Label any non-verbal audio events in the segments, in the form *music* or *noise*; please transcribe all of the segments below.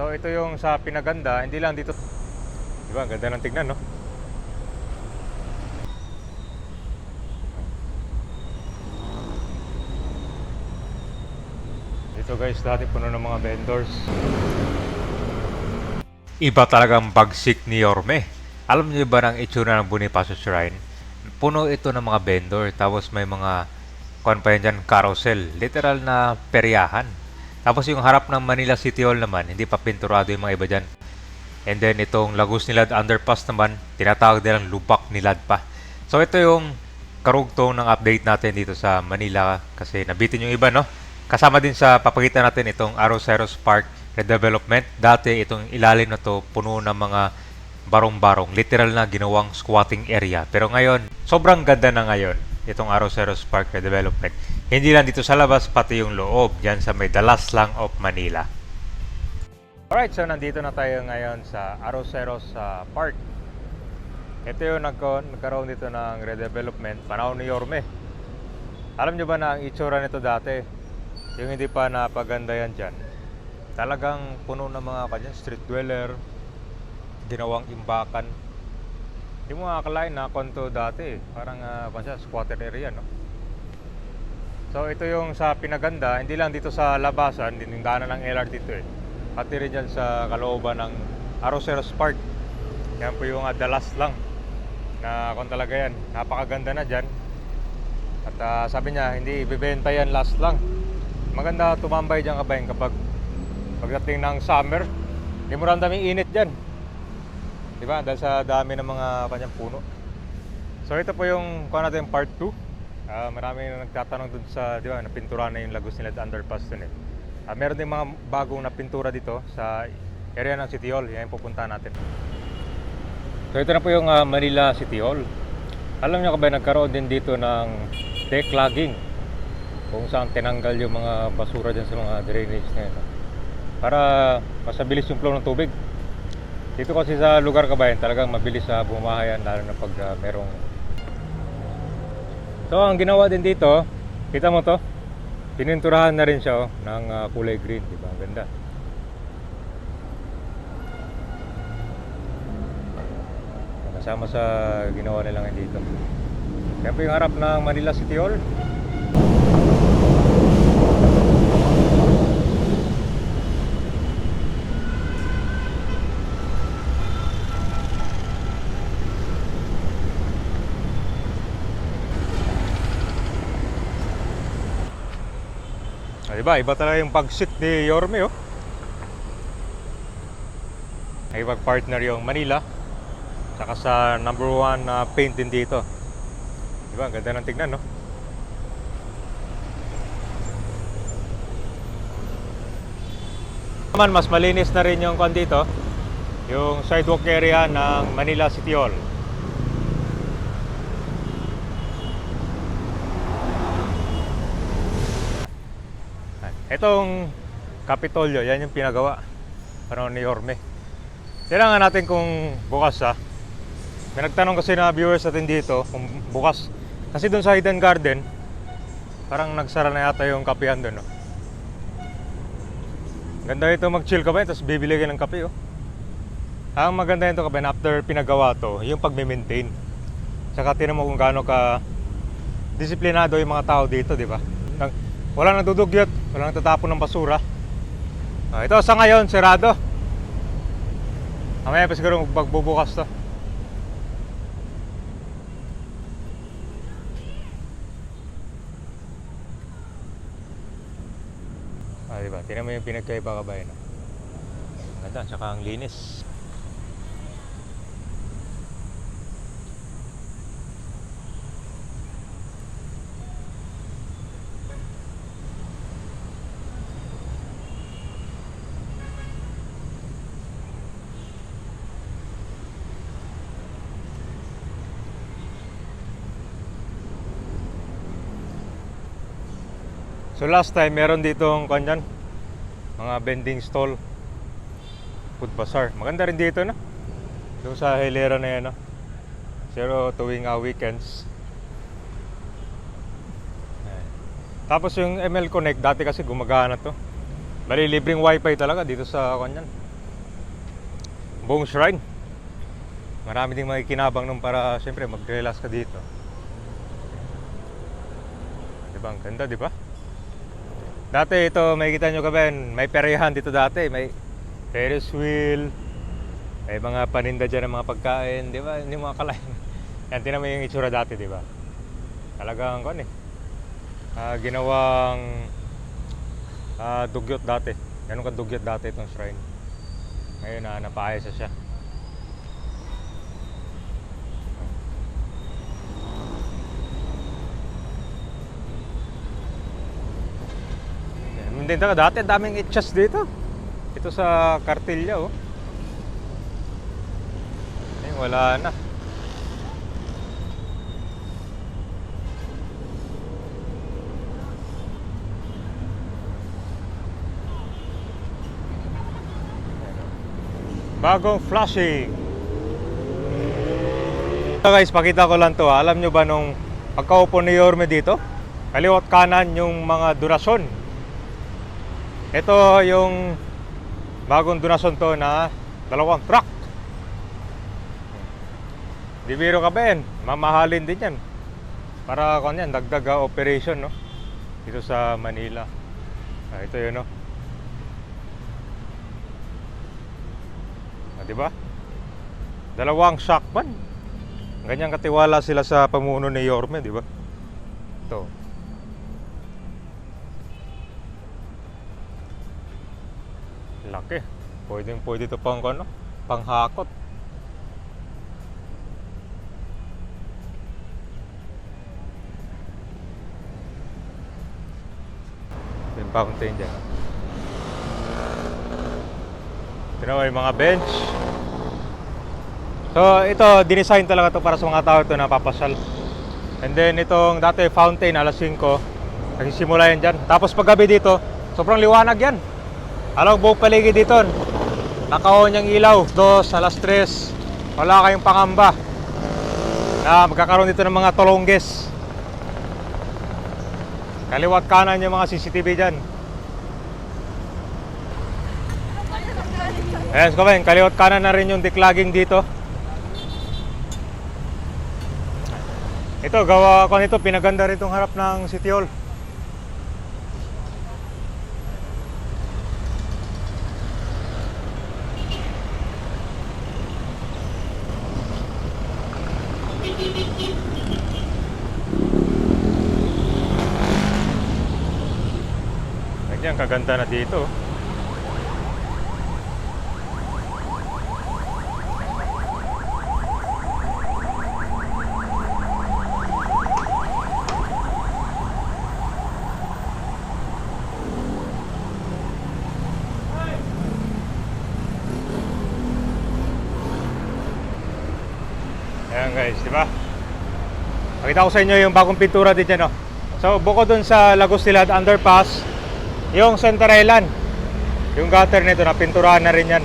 So ito yung sa pinaganda, hindi lang dito. Di ba? Ganda ng tignan, no? Dito guys, dati puno ng mga vendors. Iba talagang bagsik ni Yorme. Alam niyo ba ng itsura ng Bonifacio Shrine? Puno ito ng mga vendor, tapos may mga kuan pa yan dyan, carousel. Literal na peryahan. Tapos yung harap ng Manila City Hall naman, hindi pa pinturado yung mga iba dyan. And then itong Lagos Nilad Underpass naman, tinatawag nilang Lubak Nilad pa. So ito yung karugtong ng update natin dito sa Manila kasi nabitin yung iba no. Kasama din sa papakita natin itong Aroseros Park redevelopment. Dati itong ilalim na to puno ng mga barong-barong, literal na ginawang squatting area. Pero ngayon, sobrang ganda na ngayon itong Aroseros Park redevelopment. Hindi lang dito sa labas, pati yung loob, dyan sa may dalas lang of Manila. Alright, so nandito na tayo ngayon sa Aroseros uh, Park. Ito yung nagko- nagkaroon dito ng redevelopment, panahon ni Yorme. Alam nyo ba na ang itsura nito dati, yung hindi pa napaganda yan dyan, talagang puno ng mga kanyan, street dweller, ginawang imbakan. Hindi mo akalain na konto dati, parang uh, siya, squatter area, no? So ito yung sa pinaganda, hindi lang dito sa labasan, din yung ng LRT dito eh. Pati rin dyan sa kalooban ng Aroseros Park. Yan po yung uh, dalas lang na kung talaga yan, napakaganda na dyan. At ah, sabi niya, hindi ibibenta yan last lang. Maganda tumambay dyan kabayan kapag pagdating ng summer, hindi mo ramdam yung init dyan. Di ba? Dahil sa dami ng mga kanyang puno. So ito po yung kuha natin part 2. Ah, marami na nagtatanong dun sa, di ba, napintura na yung Lagos nila underpass dun eh. Ah, meron din mga bagong napintura dito sa area ng City Hall. Yan yung pupuntahan natin. So ito na po yung ah, Manila City Hall. Alam niyo ka ba nagkaroon din dito ng declogging kung saan tinanggal yung mga basura dyan sa mga drainage na yun. Para masabilis yung flow ng tubig. Dito kasi sa lugar kabayan talagang mabilis sa bumahayan lalo na pag ah, merong So ang ginawa din dito, kita mo to? Pininturahan na rin siya oh, ng ah, kulay green, di ba? Ganda. Kasama sa ginawa nila ngayon dito. Po yung harap ng Manila City Hall. Ah, diba? Iba talaga yung pag-sit ni Yorme, oh. Nakipag-partner yung Manila. Saka sa number one na paint din dito. Diba? Ang ganda ng tignan, no? Naman, mas malinis na rin yung kwan dito. Yung sidewalk area ng Manila City Hall. Itong Kapitolyo, yan yung pinagawa. Panahon ni Yorme. Kailangan natin kung bukas ha. May nagtanong kasi na viewers natin dito kung bukas. Kasi doon sa Hidden Garden, parang nagsara na yata yung kapehan doon. No? Ganda ito mag-chill ka ba? Tapos bibili ka ng kape. Oh. Ang maganda nito ka ba? After pinagawa to, yung pag-maintain. Saka tinan mo kung gaano ka disiplinado yung mga tao dito, di ba? Wala nang dudugyot, wala nang tatapon ng basura. Ah, ito sa ngayon, sirado. Mamaya pa siguro magbubukas to. Ah, di ba? Tingnan mo yung pinagkaiba ka ba yun? Ang Ganda, tsaka ang linis. So last time, meron ditong kanyan, mga vending stall, food bazaar. Maganda rin dito na. Doon sa hilera na yan, no? Pero tuwing ah, weekends. Ayan. Tapos yung ML Connect, dati kasi gumagana to. Bali, libreng wifi talaga dito sa kanyan. buong shrine. Marami ding makikinabang nung para siyempre mag-relax ka dito. Diba? Ang ganda, di ba? Dati ito, makikita nyo ka Ben, may peryahan dito dati. May Ferris wheel, may mga paninda dyan ng mga pagkain, di ba? Hindi mga kalain. *laughs* Yan, tinan mo yung itsura dati, di ba? Talagang, ano eh, ah, ginawang ah, dugyot dati. Ganun ka dugyot dati itong shrine. Ngayon na napaayos na siya. Na dati daming itchas dito. Ito sa Cartilla oh. Eh, wala na. Bagong flashing. So guys, pakita ko lang to. ha. Alam nyo ba nung pagkaupo ni Yorme dito? Kaliwat kanan yung mga donasyon. Ito yung bagong donasyon to na dalawang truck. Di biro ka Ben, mamahalin din yan. Para kung yan, dagdag ah, operation no? Dito sa Manila. Ah, ito yun no. Ah, di ba? Dalawang shockman. Ganyan katiwala sila sa pamuno ni Yorme, di ba? Ito. Pwedeng pwede ito pang ano, panghakot. Yung fountain dyan. Mo yung mga bench. So ito, dinesign talaga to para sa mga tao ito na papasyal. And then itong dati fountain, alas 5, nagsisimula yan dyan. Tapos paggabi dito, sobrang liwanag yan. Alam buong paligid dito, nakaon yung ilaw. Dos, alas 3, wala kayong pangamba. Na magkakaroon dito ng mga tolongges. Kaliwat kanan yung mga CCTV dyan. So kabayan, kaliwat kanan na rin yung declogging dito. Ito, gawa ko nito, pinaganda rin itong harap ng City Hall. Ganyan, kaganda na dito. Ayan guys, di ba? Pakita ko sa inyo yung bagong pintura dito, no? So, bukod dun sa Lagos Tilad Underpass, yung Center Island, yung gutter nito, napinturahan na rin yan.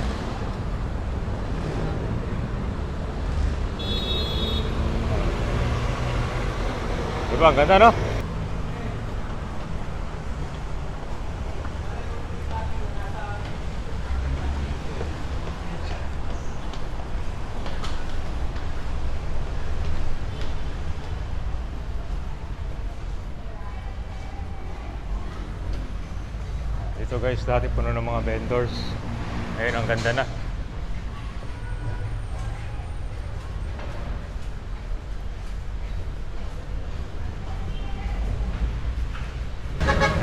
Di ba? Ang ganda, no? Dito guys, dati puno ng mga vendors. Ngayon, ang ganda na.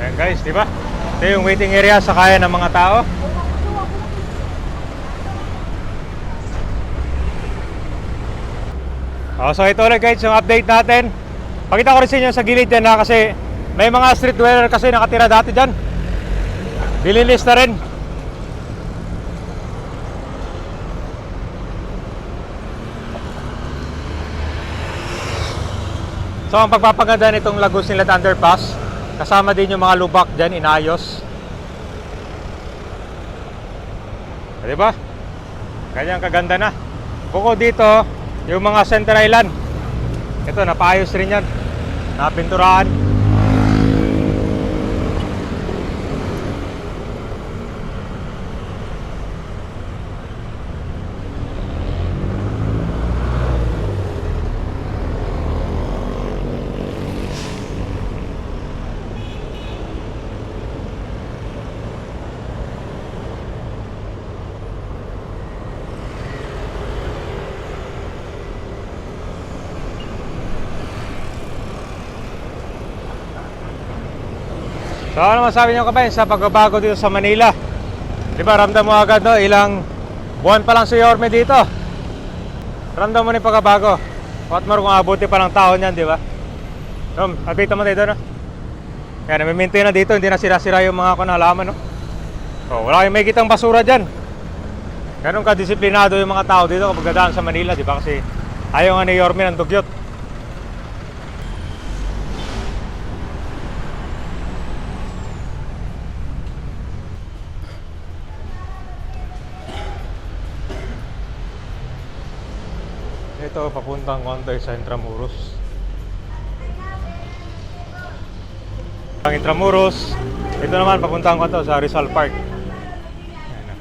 Ayan guys, di ba? Ito yung waiting area sa kaya ng mga tao. Oh, so ito ulit guys, yung update natin. Pakita ko rin sa inyo sa gilid yan ha, kasi may mga street dweller kasi nakatira dati dyan. Dilinis na rin. So ang pagpapaganda nitong Lagos Inlet Underpass, kasama din yung mga lubak dyan, inayos. O, Diba? Ganyan kaganda na. Bukod dito, yung mga Center Island. Ito, napaayos rin yan. Napinturahan. So ano masabi niyo kabayan sa pagbabago dito sa Manila? Di ba ramdam mo agad no, ilang buwan pa lang si Yorme dito. Ramdam mo na yung pagbabago. What more kung abuti pa lang taon yan, di ba? Rom, update tayo doon, no? Yan, nami-maintain na dito, hindi na sira-sira yung mga kunalaman, no? Oh, wala kayong may kitang basura dyan. Ganun ka-disiplinado yung mga tao dito kapag dadaan sa Manila, di ba? Kasi ayaw nga ni Yorme ng dugyot. Ito, papuntang Contoy sa Intramuros. Ang Intramuros, ito naman papuntang Contoy sa Rizal Park. Ayan na.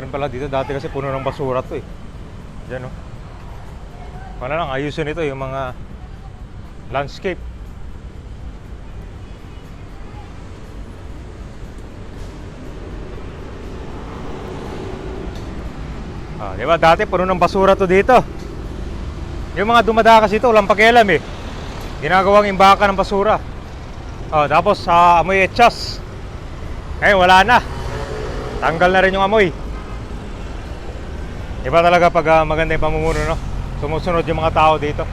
Rin pala dito. Dati kasi puno ng basura to eh. Diyan oh. Wala lang, ayusin ito yung mga landscape. Di ba? Dati puno ng basura to dito. Yung mga dumadakas dito, walang pakialam eh. Ginagawang imbaka ng basura. Oh, tapos sa amoy etchas. Ngayon wala na. Tanggal na rin yung amoy. Iba talaga pag ah, maganda yung pamumuno, no? Sumusunod yung mga tao dito.